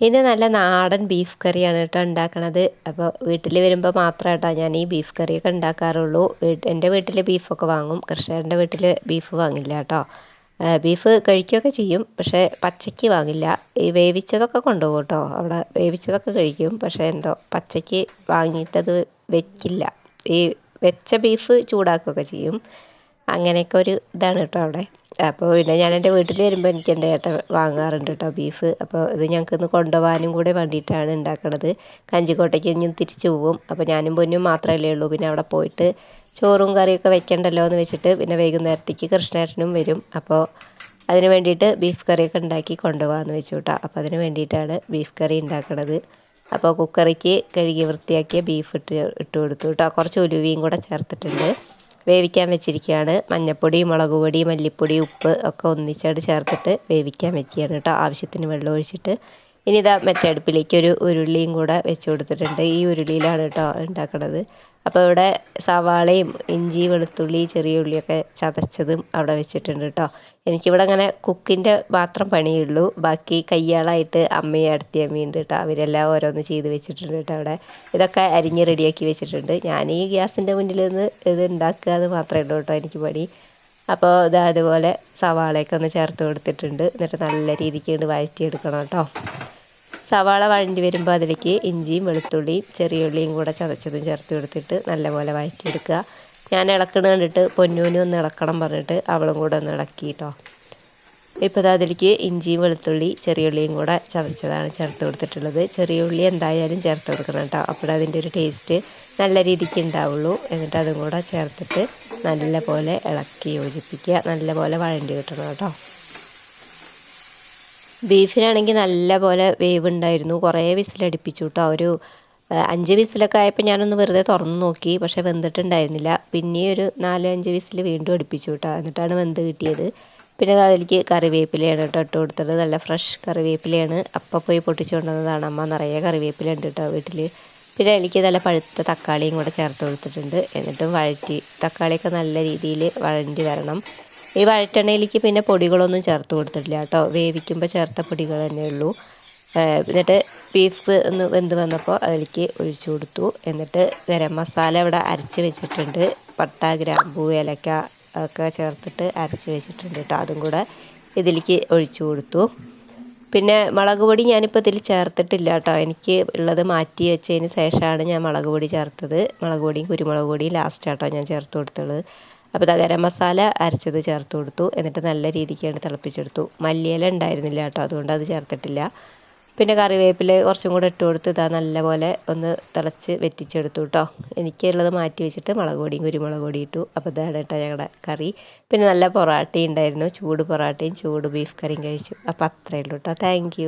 ഇത് നല്ല നാടൻ ബീഫ് കറിയാണ് കേട്ടോ ഉണ്ടാക്കണത്. അപ്പോൾ വീട്ടിൽ വരുമ്പോൾ മാത്രമേ ഞാൻ ഈ ബീഫ് കറിയൊക്കെ ഉണ്ടാക്കാറുള്ളൂ. എന്റെ വീട്ടിൽ ബീഫൊക്കെ വാങ്ങും. കൃഷ്ണന്റെ വീട്ടിൽ ബീഫ് വാങ്ങില്ല കേട്ടോ. ബീഫ് കഴിക്കുകയൊക്കെ ചെയ്യും. പക്ഷേ പച്ചയ്ക്ക് വാങ്ങില്ല. ഈ വേവിച്ചതൊക്കെ കൊണ്ടുപോകും കേട്ടോ. അവിടെ വേവിച്ചതൊക്കെ കഴിക്കും. പക്ഷേ എന്തോ പച്ചയ്ക്ക് വാങ്ങിയിട്ടത് വെക്കില്ല. ഈ വെച്ച ബീഫ് ചൂടാക്കുകയൊക്കെ ചെയ്യും. അങ്ങനെയൊക്കെ ഒരു ഇതാണ് കേട്ടോ അവിടെ. അപ്പോൾ പിന്നെ ഞാൻ എന്റെ വീട്ടിൽ വരുമ്പോൾ എനിക്ക് എന്റെ ഏട്ടൻ വാങ്ങാറുണ്ട് കേട്ടോ ബീഫ് അപ്പോൾ ഇത് ഞങ്ങൾക്ക് ഇന്ന് കൊണ്ടുപോകാനും കൂടെ വേണ്ടിയിട്ടാണ് ഉണ്ടാക്കണത്. കഞ്ചിക്കോട്ടയ്ക്ക് ഇനി തിരിച്ചു പോകും അപ്പോൾ ഞാനും പൊന്നും മാത്രമല്ലേ ഉള്ളൂ. പിന്നെ അവിടെ പോയിട്ട് ചോറും കറിയൊക്കെ വെക്കണ്ടല്ലോ എന്ന് വെച്ചിട്ട് പിന്നെ വൈകുന്നേരത്തേക്ക് കൃഷ്ണേട്ടനും വരും. അപ്പോൾ അതിന് വേണ്ടിയിട്ട് ബീഫ് കറിയൊക്കെ ഉണ്ടാക്കി കൊണ്ടുപോകാമെന്ന് വെച്ചു കേട്ടോ അപ്പോൾ അതിന് വേണ്ടിയിട്ടാണ് ബീഫ് കറി ഉണ്ടാക്കണത്. അപ്പോൾ കുക്കറിക്ക് കഴുകി വൃത്തിയാക്കിയ ബീഫ് ഇട്ട് ഇട്ട് കൊടുത്തു കേട്ടോ കുറച്ച് ഉലുവയും കൂടെ ചേർത്തിട്ടുണ്ട്. വേവിക്കാൻ വെച്ചിരിക്കുകയാണ്. മഞ്ഞൾപ്പൊടി മുളക് പൊടി മല്ലിപ്പൊടി ഉപ്പ് ഒക്കെ ഒന്നിച്ചായിട്ട് ചേർത്തിട്ട് വേവിക്കാൻ വെക്കുകയാണ് കേട്ടോ. ആവശ്യത്തിന് വെള്ളം ഒഴിച്ചിട്ട് ഇനി ഇതാ മറ്റേ അടുപ്പിലേക്ക് ഒരു ഉരുളിയും കൂടെ വെച്ച് കൊടുത്തിട്ടുണ്ട്. ഈ ഉരുളിയിലാണ് കേട്ടോ ഉണ്ടാക്കണത്. അപ്പോൾ ഇവിടെ സവാളയും ഇഞ്ചി വെളുത്തുള്ളി ചെറിയ ഉള്ളിയൊക്കെ ചതച്ചതും അവിടെ വെച്ചിട്ടുണ്ട് കേട്ടോ. എനിക്കിവിടെ അങ്ങനെ കുക്കിന്റെ മാത്രം പണിയുള്ളൂ. ബാക്കി കയ്യാളായിട്ട് അമ്മയും അടുത്തി അമ്മയുണ്ട് കേട്ടോ. അവരെല്ലാം ഓരോന്ന് ചെയ്ത് വെച്ചിട്ടുണ്ട് കേട്ടോ അവിടെ. ഇതൊക്കെ അരിഞ്ഞ് റെഡിയാക്കി വെച്ചിട്ടുണ്ട്. ഞാൻ ഈ ഗ്യാസിന്റെ മുന്നിൽ നിന്ന് ഇത് ഉണ്ടാക്കുക എന്ന് മാത്രമേ ഉള്ളൂ കേട്ടോ എനിക്ക് പണി. അപ്പോൾ ഇതാ അതുപോലെ സവാളയൊക്കെ ഒന്ന് ചേർത്ത് കൊടുത്തിട്ടുണ്ട്. എന്നിട്ട് നല്ല രീതിക്ക് വഴറ്റിയെടുക്കണം കേട്ടോ. സവാള വഴണ്ടി വരുമ്പോൾ അതിലേക്ക് ഇഞ്ചിയും വെളുത്തുള്ളിയും ചെറിയ ഉള്ളിയും കൂടെ ചതച്ചതും ചേർത്ത് കൊടുത്തിട്ട് നല്ലപോലെ വഴറ്റിയെടുക്കുക. ഞാൻ ഇളക്കണ കണ്ടിട്ട് പൊന്നൂനും ഒന്ന് ഇളക്കണം പറഞ്ഞിട്ട് അവളും കൂടെ ഒന്ന് ഇളക്കി കേട്ടോ ഇപ്പോൾ അതിലേക്ക് ഇഞ്ചിയും വെളുത്തുള്ളി ചെറിയ ഉള്ളിയും കൂടെ ചതച്ചതാണ് ചേർത്ത് കൊടുത്തിട്ടുള്ളത്. ചെറിയ ഉള്ളി എന്തായാലും ചേർത്ത് കൊടുക്കണം കേട്ടോ. അപ്പോൾ അതിന്റെ ഒരു ടേസ്റ്റ് നല്ല രീതിക്ക് ഉണ്ടാവുള്ളൂ. എന്നിട്ട് അതും കൂടെ ചേർത്തിട്ട് നല്ല പോലെ ഇളക്കി യോജിപ്പിക്കുക. നല്ല പോലെ വഴണ്ടി കിട്ടണം കേട്ടോ. ബീഫിനാണെങ്കിൽ നല്ല പോലെ വേവ് ഉണ്ടായിരുന്നു കുറേ വിസിലടിപ്പിച്ചു കേട്ടോ ഒരു അഞ്ച് വിസിലൊക്കെ ആയപ്പോൾ ഞാനൊന്ന് വെറുതെ തുറന്ന് നോക്കി. പക്ഷേ വെന്തിട്ടുണ്ടായിരുന്നില്ല. പിന്നെ ഒരു നാല് അഞ്ച് വിസിൽ വീണ്ടും അടുപ്പിച്ചു കേട്ടോ എന്നിട്ടാണ് വെന്ത് കിട്ടിയത്. പിന്നെ അതിലേക്ക് കറിവേപ്പിലയാണ് കേട്ടോ ഇട്ട് കൊടുത്തത്. നല്ല ഫ്രഷ് കറിവേപ്പിലയാണ് അപ്പം പോയി പൊട്ടിച്ചു കൊണ്ടുവന്നതാണ്. അമ്മ നിറയെ കറിവേപ്പില ഉണ്ട് കേട്ടോ വീട്ടിൽ പിന്നെ എനിക്ക് നല്ല പഴുത്ത തക്കാളിയും കൂടെ ചേർത്ത് കൊടുത്തിട്ടുണ്ട്. എന്നിട്ടും വഴറ്റി തക്കാളിയൊക്കെ നല്ല രീതിയിൽ വഴണ്ടി വരണം. ഈ വഴറ്റെണ്ണയിലേക്ക് പിന്നെ പൊടികളൊന്നും ചേർത്ത് കൊടുത്തിട്ടില്ല കേട്ടോ. വേവിക്കുമ്പോൾ ചേർത്ത പൊടികൾ തന്നെ ഉള്ളൂ. എന്നിട്ട് ബീഫ് ഒന്ന് വെന്ത് വന്നപ്പോൾ അതിലേക്ക് ഒഴിച്ചു കൊടുത്തു. എന്നിട്ട് ഗരം മസാല ഇവിടെ അരച്ച് വെച്ചിട്ടുണ്ട്. പട്ട ഗ്രാമ്പൂ ഏലക്ക ഒക്കെ ചേർത്തിട്ട് അരച്ച് വെച്ചിട്ടുണ്ട് കേട്ടോ. അതും കൂടെ ഇതിലേക്ക് ഒഴിച്ചു കൊടുത്തു. പിന്നെ മുളക് പൊടി ഞാനിപ്പോൾ ഇതിൽ ചേർത്തിട്ടില്ല കേട്ടോ. എനിക്ക് ഉള്ളത് മാറ്റി വെച്ചതിന് ശേഷമാണ് ഞാൻ മുളക് പൊടി ചേർത്തത്. മുളക് പൊടിയും കുരുമുളക് പൊടിയും ലാസ്റ്റ് കേട്ടോ ഞാൻ ചേർത്ത് കൊടുത്തത്. അപ്പോൾ ഗരം മസാല അരച്ചത് ചേർത്ത് കൊടുത്തു. എന്നിട്ട് നല്ല രീതിക്കാണ് തിളപ്പിച്ചെടുത്തു. മല്ലിയില ഉണ്ടായിരുന്നില്ല കേട്ടോ അതുകൊണ്ട് അത് ചേർത്തിട്ടില്ല. പിന്നെ കറിവേപ്പില കുറച്ചും കൂടെ ഇട്ട് കൊടുത്ത് ഇതാ നല്ലപോലെ ഒന്ന് തിളച്ച് വെറ്റിച്ചെടുത്തു കേട്ടോ എനിക്കുള്ളത് മാറ്റി വെച്ചിട്ട് മുളക് പൊടിയും കുരുമുളക് പൊടി ഇട്ടു. അപ്പോൾ ഇതാണ് കേട്ടോ ഞങ്ങളുടെ കറി. പിന്നെ നല്ല പൊറാട്ടയും ഉണ്ടായിരുന്നു. ചൂട് പൊറാട്ടയും ചൂട് ബീഫ് കറിയും കഴിച്ചു. അപ്പോൾ അത്രയേ ഉള്ളൂ കേട്ടോ താങ്ക്